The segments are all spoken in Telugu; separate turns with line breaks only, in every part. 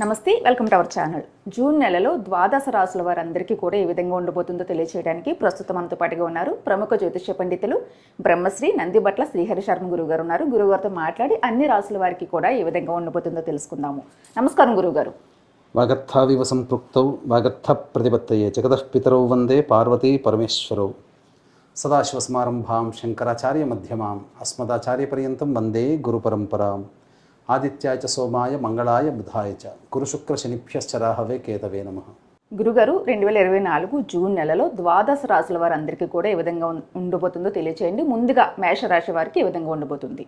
నమస్తే welcome to our channel. June నెలలో ద్వాదశ రాసుల వారందరికీ కూడా ఏ విధంగా ఉండబోతుందో తెలియచేయడానికి ప్రస్తుతం మనతో పాటుగా ఉన్నారు ప్రముఖ జ్యోతిష్య పండితులు బ్రహ్మశ్రీ నందిబట్ల శ్రీహరి శర్మ గురుగారు ఉన్నారు. గురుగారితో మాట్లాడి అన్ని రాసుల వారికి కూడా ఏ విధంగా ఉండబోతుందో తెలుసుకుందాము. నమస్కారం గురుగారు
వాగర్థావివ సంపృక్తౌ వాగర్థ ప్రతిపత్తయే జగదఃపితరౌ వందే పార్వతీ పరమేశ్వరౌ. సదాశివసమారంభాం శంకరాచార్య మధ్యమాం అస్మదాచార్యపర్యంతం వందే గురుపరంపరాం. ఆదిత్యాయ చ సోమాయ మంగళాయ బుధాయ చ. గురుశుక్ర శనిభ్యశ్చరాహవే కేతవే నమ.
గురుగారు రెండు వేల ఇరవై నాలుగు జూన్ నెలలో ద్వాదశ రాసుల వారందరికీ కూడా ఏ విధంగా ఉండబోతుందో తెలియచేయండి. ముందుగా మేషరాశి వారికి ఏ విధంగా ఉండబోతుంది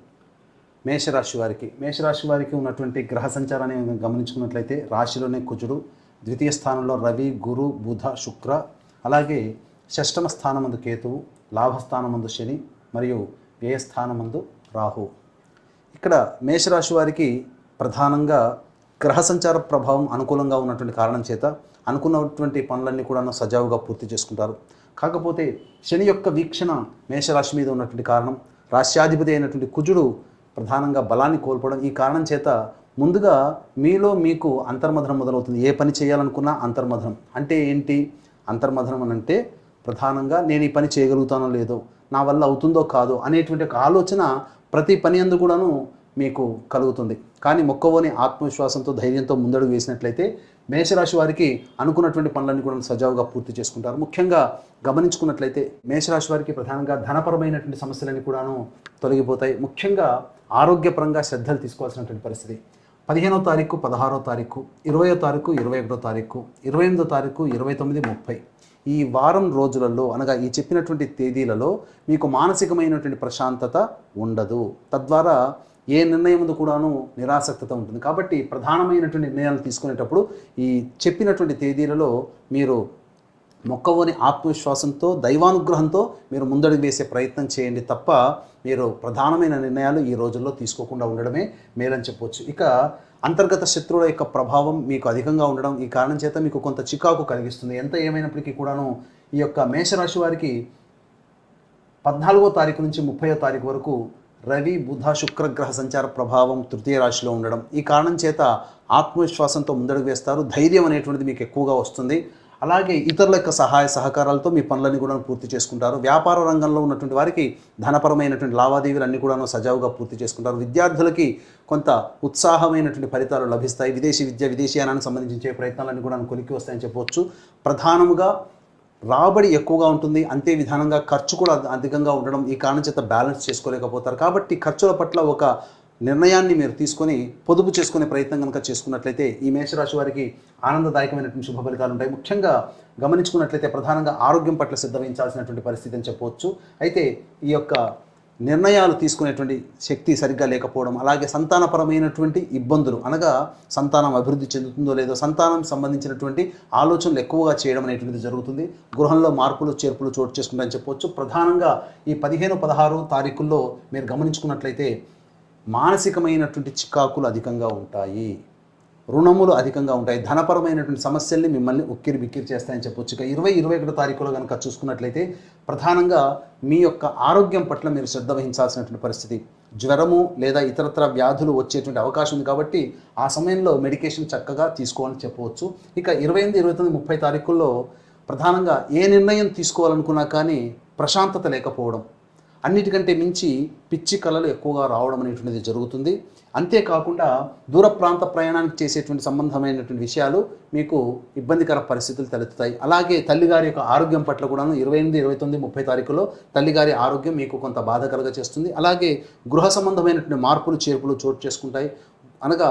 మేషరాశి వారికి మేషరాశి వారికి ఉన్నటువంటి గ్రహ సంచారాన్ని మనం గమనించుకున్నట్లయితే రాశిలోనే కుజుడు ద్వితీయ స్థానంలో రవి గురు బుధ శుక్ర అలాగే షష్టమ స్థానమందు కేతువు లాభస్థానమందు శని మరియు వ్యయస్థానమందు రాహు. ఇక్కడ మేషరాశి వారికి ప్రధానంగా గ్రహ సంచార ప్రభావం అనుకూలంగా ఉన్నటువంటి కారణం చేత అనుకున్నటువంటి పనులన్నీ కూడా సజావుగా పూర్తి చేసుకుంటారు. కాకపోతే శని యొక్క వీక్షణ మేషరాశి మీద ఉన్నటువంటి కారణం రాష్ట్రాధిపతి అయినటువంటి కుజుడు ప్రధానంగా బలాన్ని కోల్పోవడం ఈ కారణం చేత ముందుగా మీలో మీకు అంతర్మధనం మొదలవుతుంది. ఏ పని చేయాలనుకున్నా అంతర్మధనం. అంటే ఏంటి? అంతర్మధనం అని అంటే ప్రధానంగా నేను ఈ పని చేయగలుగుతానో లేదో నా వల్ల అవుతుందో కాదో అనేటువంటి ఒక ఆలోచన ప్రతి పని అందు కూడాను మీకు కలుగుతుంది. కానీ మొక్కవోని ఆత్మవిశ్వాసంతో ధైర్యంతో ముందడుగు వేసినట్లయితే మేషరాశి వారికి అనుకున్నటువంటి పనులన్నీ కూడా సజావుగా పూర్తి చేసుకుంటారు. ముఖ్యంగా గమనించుకున్నట్లయితే మేషరాశి వారికి ప్రధానంగా ధనపరమైనటువంటి సమస్యలన్నీ కూడాను తొలగిపోతాయి. ముఖ్యంగా ఆరోగ్యపరంగా శ్రద్ధలు తీసుకోవాల్సినటువంటి పరిస్థితి. పదిహేనో తారీఖు పదహారో తారీఖు ఇరవయో తారీఖు ఇరవై ఒకటో తారీఖు ఇరవై ఎనిమిదో తారీఖు ఇరవై తొమ్మిది ముప్పై. ఈ వారం రోజులలో అనగా ఈ చెప్పినటువంటి తేదీలలో మీకు మానసికమైనటువంటి ప్రశాంతత ఉండదు. తద్వారా ఏ నిర్ణయం ముందు కూడాను నిరాసక్తత ఉంటుంది. కాబట్టి ప్రధానమైనటువంటి నిర్ణయాలు తీసుకునేటప్పుడు ఈ చెప్పినటువంటి తేదీలలో మీరు మొక్కవోని ఆత్మవిశ్వాసంతో దైవానుగ్రహంతో మీరు ముందడుగు వేసే ప్రయత్నం చేయండి తప్ప మీరు ప్రధానమైన నిర్ణయాలు ఈ రోజుల్లో తీసుకోకుండా ఉండడమే మేలని చెప్పవచ్చు ఇక అంతర్గత శత్రువుల యొక్క ప్రభావం మీకు అధికంగా ఉండడం ఈ కారణం చేత మీకు కొంత చికాకు కలిగిస్తుంది. ఎంత ఏమైనప్పటికీ కూడాను ఈ యొక్క మేషరాశి వారికి పద్నాలుగో తారీఖు నుంచి ముప్పయో తారీఖు వరకు రవి బుధ శుక్రగ్రహ సంచార ప్రభావం తృతీయ రాశిలో ఉండడం ఈ కారణం చేత ఆత్మవిశ్వాసంతో ముందడుగు వేస్తారు. ధైర్యం అనేటువంటిది మీకు ఎక్కువగా వస్తుంది. అలాగే ఇతరుల యొక్క సహాయ సహకారాలతో మీ పనులన్నీ కూడా పూర్తి చేసుకుంటారు. వ్యాపార రంగంలో ఉన్నటువంటి వారికి ధనపరమైనటువంటి లావాదేవీలు అన్నీ కూడా సజావుగా పూర్తి చేసుకుంటారు. విద్యార్థులకి కొంత ఉత్సాహమైనటువంటి ఫలితాలు లభిస్తాయి. విదేశీ విద్య విదేశీయానానికి సంబంధించే ప్రయత్నాలన్నీ కూడా కొలికి వస్తాయని చెప్పవచ్చు ప్రధానముగా రాబడి ఎక్కువగా ఉంటుంది. అంతే విధానంగా ఖర్చు కూడా అధికంగా ఉండడం ఈ కారణం చేత బ్యాలెన్స్ చేసుకోలేకపోతారు. కాబట్టి ఖర్చుల పట్ల ఒక నిర్ణయాన్ని మీరు తీసుకొని పొదుపు చేసుకునే ప్రయత్నం కనుక చేసుకున్నట్లయితే ఈ మేషరాశి వారికి ఆనందదాయకమైనటువంటి శుభ ఫలితాలు ఉంటాయి. ముఖ్యంగా గమనించుకున్నట్లయితే ప్రధానంగా ఆరోగ్యం పట్ల శ్రద్ధ వహించాల్సినటువంటి పరిస్థితి అని చెప్పవచ్చు. అయితే ఈ యొక్క నిర్ణయాలు తీసుకునేటువంటి శక్తి సరిగ్గా లేకపోవడం అలాగే సంతానపరమైనటువంటి ఇబ్బందులు అనగా సంతానం అభివృద్ధి చెందుతుందో లేదో సంతానం సంబంధించినటువంటి ఆలోచనలు ఎక్కువగా చేయడం అనేటువంటిది జరుగుతుంది. గృహంలో మార్పులు చేర్పులు చోటు చేసుకుంటాయని చెప్పవచ్చు. ప్రధానంగా ఈ పదిహేను పదహారు తారీఖుల్లో మీరు గమనించుకున్నట్లయితే మానసికమైనటువంటి చికాకులు అధికంగా ఉంటాయి. రుణములు అధికంగా ఉంటాయి. ధనపరమైనటువంటి సమస్యల్ని మిమ్మల్ని ఉక్కిరి బిక్కిరి చేస్తాయని చెప్పొచ్చు ఇక ఇరవై ఇరవై ఒకటో తారీఖులో కనుక చూసుకున్నట్లయితే ప్రధానంగా మీ యొక్క ఆరోగ్యం పట్ల మీరు శ్రద్ధ వహించాల్సినటువంటి పరిస్థితి. జ్వరము లేదా ఇతరత్ర వ్యాధులు వచ్చేటువంటి అవకాశం ఉంది కాబట్టి ఆ సమయంలో మెడికేషన్ చక్కగా తీసుకోవాలని చెప్పవచ్చు. ఇక ఇరవై ఎనిమిది ఇరవై తొమ్మిది ముప్పై తారీఖుల్లో ప్రధానంగా ఏ నిర్ణయం తీసుకోవాలనుకున్నా కానీ ప్రశాంతత లేకపోవడం. అన్నిటికంటే మించి పిచ్చి కళలు ఎక్కువగా రావడం అనేటువంటిది జరుగుతుంది. అంతేకాకుండా దూర ప్రాంత ప్రయాణానికి చేసేటువంటి సంబంధమైనటువంటి విషయాలు మీకు ఇబ్బందికర పరిస్థితులు తలెత్తుతాయి. అలాగే తల్లిగారి యొక్క ఆరోగ్యం పట్ల కూడాను ఇరవై ఎనిమిది ఇరవై తొమ్మిది ముప్పై తారీఖులో తల్లిగారి ఆరోగ్యం మీకు కొంత బాధ కలుగ చేస్తుంది అలాగే గృహ సంబంధమైనటువంటి మార్పులు చేర్పులు చోటు చేసుకుంటాయి. అనగా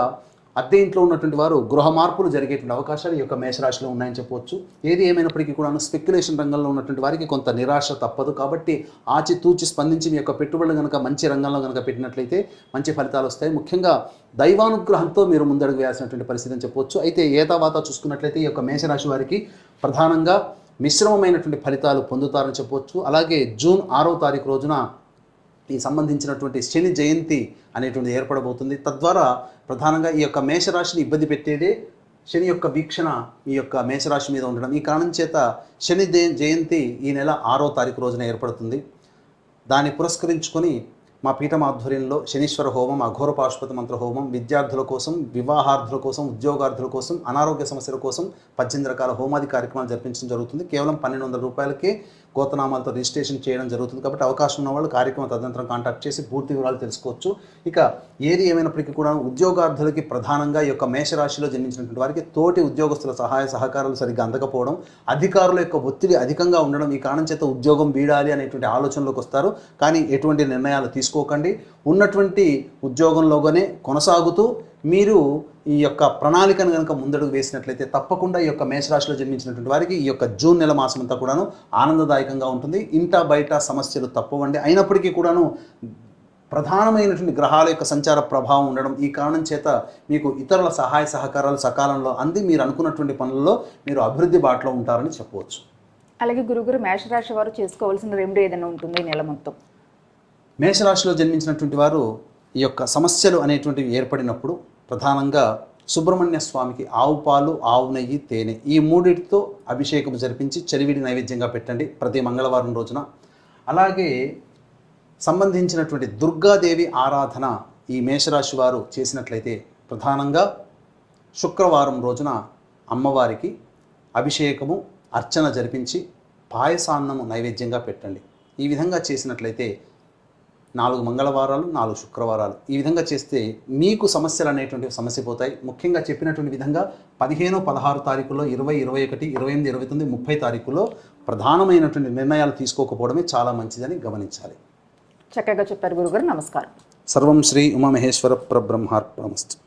అద్దె ఇంట్లో ఉన్నటువంటి వారు గృహ మార్పులు జరిగేటువంటి అవకాశాలు ఈ యొక్క మేషరాశిలో ఉన్నాయని చెప్పవచ్చు. ఏది ఏమైనప్పటికీ కూడా స్పెక్యులేషన్ రంగంలో ఉన్నటువంటి వారికి కొంత నిరాశ తప్పదు. కాబట్టి ఆచితూచి స్పందించి మీ యొక్క పెట్టుబడులు కనుక మంచి రంగంలో కనుక పెట్టినట్లయితే మంచి ఫలితాలు వస్తాయి. ముఖ్యంగా దైవానుగ్రహంతో మీరు ముందడుగు వేయాల్సినటువంటి పరిస్థితి అని చెప్పవచ్చు. అయితే ఏతావాత చూసుకున్నట్లయితే ఈ యొక్క మేషరాశి వారికి ప్రధానంగా మిశ్రమమైనటువంటి ఫలితాలు పొందుతారని చెప్పవచ్చు. అలాగే జూన్ ఆరో తారీఖు రోజున ఈ సంబంధించినటువంటి శని జయంతి అనేటువంటిది ఏర్పడబోతుంది. తద్వారా ప్రధానంగా ఈ యొక్క మేషరాశిని ఇబ్బంది పెట్టేదే శని యొక్క వీక్షణ ఈ యొక్క మేషరాశి మీద ఉండడం. ఈ కారణం చేత శని దే- జయంతి ఈ నెల ఆరో తారీఖు రోజున ఏర్పడుతుంది. దాన్ని పురస్కరించుకొని మా పీఠం ఆధ్వర్యంలో శనీశ్వర హోమం అఘోర పాశుపతి మంత్ర హోమం విద్యార్థుల కోసం వివాహార్థుల కోసం ఉద్యోగార్థుల కోసం అనారోగ్య సమస్యల కోసం పద్దెనిమిది రకాల హోమాది కార్యక్రమాలు జరిపించడం జరుగుతుంది. కేవలం పన్నెండు వందల రూపాయలకే గోతనామాలతో రిజిస్ట్రేషన్ చేయడం జరుగుతుంది కాబట్టి అవకాశం ఉన్న వాళ్ళు కార్యక్రమం తదనంతరం కాంటాక్ట్ చేసి పూర్తి వివరాలు తెలుసుకోవచ్చు. ఇక ఏది ఏమైనప్పటికీ కూడా ఉద్యోగార్థులకి ప్రధానంగా ఈ యొక్క మేషరాశిలో జన్మించినటువంటి వారికి తోటి ఉద్యోగస్తుల సహాయ సహకారాలు సరిగ్గా అందకపోవడం అధికారుల యొక్క ఒత్తిడి అధికంగా ఉండడం ఈ కారణం చేత ఉద్యోగం వీడాలి అనేటువంటి ఆలోచనలోకి వస్తారు. కానీ ఎటువంటి నిర్ణయాలు తీసుకోకండి. ఉన్నటువంటి ఉద్యోగంలోగానే కొనసాగుతూ మీరు ఈ యొక్క ప్రణాళికను కనుక ముందడుగు వేసినట్లయితే తప్పకుండా ఈ యొక్క మేషరాశిలో జన్మించినటువంటి వారికి ఈ యొక్క జూన్ నెల మాసం అంతా కూడాను ఆనందదాయకంగా ఉంటుంది. ఇంట బయట సమస్యలు తప్పవండి. అయినప్పటికీ కూడాను ప్రధానమైనటువంటి గ్రహాల యొక్క సంచార ప్రభావం ఉండడం ఈ కారణం చేత మీకు ఇతరుల సహాయ సహకారాలు సకాలంలో అంది. మీరు అనుకున్నటువంటి పనుల్లో మీరు అభివృద్ధి బాటలో ఉంటారని చెప్పవచ్చు.
అలాగే గురుగారు మేషరాశి వారు చేసుకోవాల్సిన రెమెడీ ఏదైనా ఉంటుంది నెల మొత్తం?
మేషరాశిలో జన్మించినటువంటి వారు ఈ యొక్క సమస్యలు అనేటువంటివి ఏర్పడినప్పుడు ప్రధానంగా సుబ్రహ్మణ్య స్వామికి ఆవు పాలు ఆవు నెయ్యి తేనె ఈ మూడింటితో అభిషేకం జరిపించి చలివిడి నైవేద్యంగా పెట్టండి ప్రతి మంగళవారం రోజున. అలాగే సంబంధించినటువంటి దుర్గాదేవి ఆరాధన ఈ మేషరాశి వారు చేసినట్లయితే ప్రధానంగా శుక్రవారం రోజున అమ్మవారికి అభిషేకము అర్చన జరిపించి పాయసాన్నము నైవేద్యంగా పెట్టండి. ఈ విధంగా చేసినట్లయితే నాలుగు మంగళవారాలు నాలుగు శుక్రవారాలు. ఈ విధంగా చేస్తే మీకు సమస్యలు అనేటువంటివి సమస్య పోతాయి. ముఖ్యంగా చెప్పినటువంటి విధంగా పదిహేను పదహారు తారీఖుల్లో ఇరవై ఇరవై ఒకటి ఇరవై ఎనిమిది ఇరవై తొమ్మిది ముప్పై తారీఖుల్లో ప్రధానమైనటువంటి నిర్ణయాలు తీసుకోకపోవడమే చాలా మంచిదని గమనించాలి.
చక్కగా చెప్పారు గురుగారు. నమస్కారం.
సర్వం శ్రీ ఉమామహేశ్వర పరబ్రహ్మార్పణమస్తు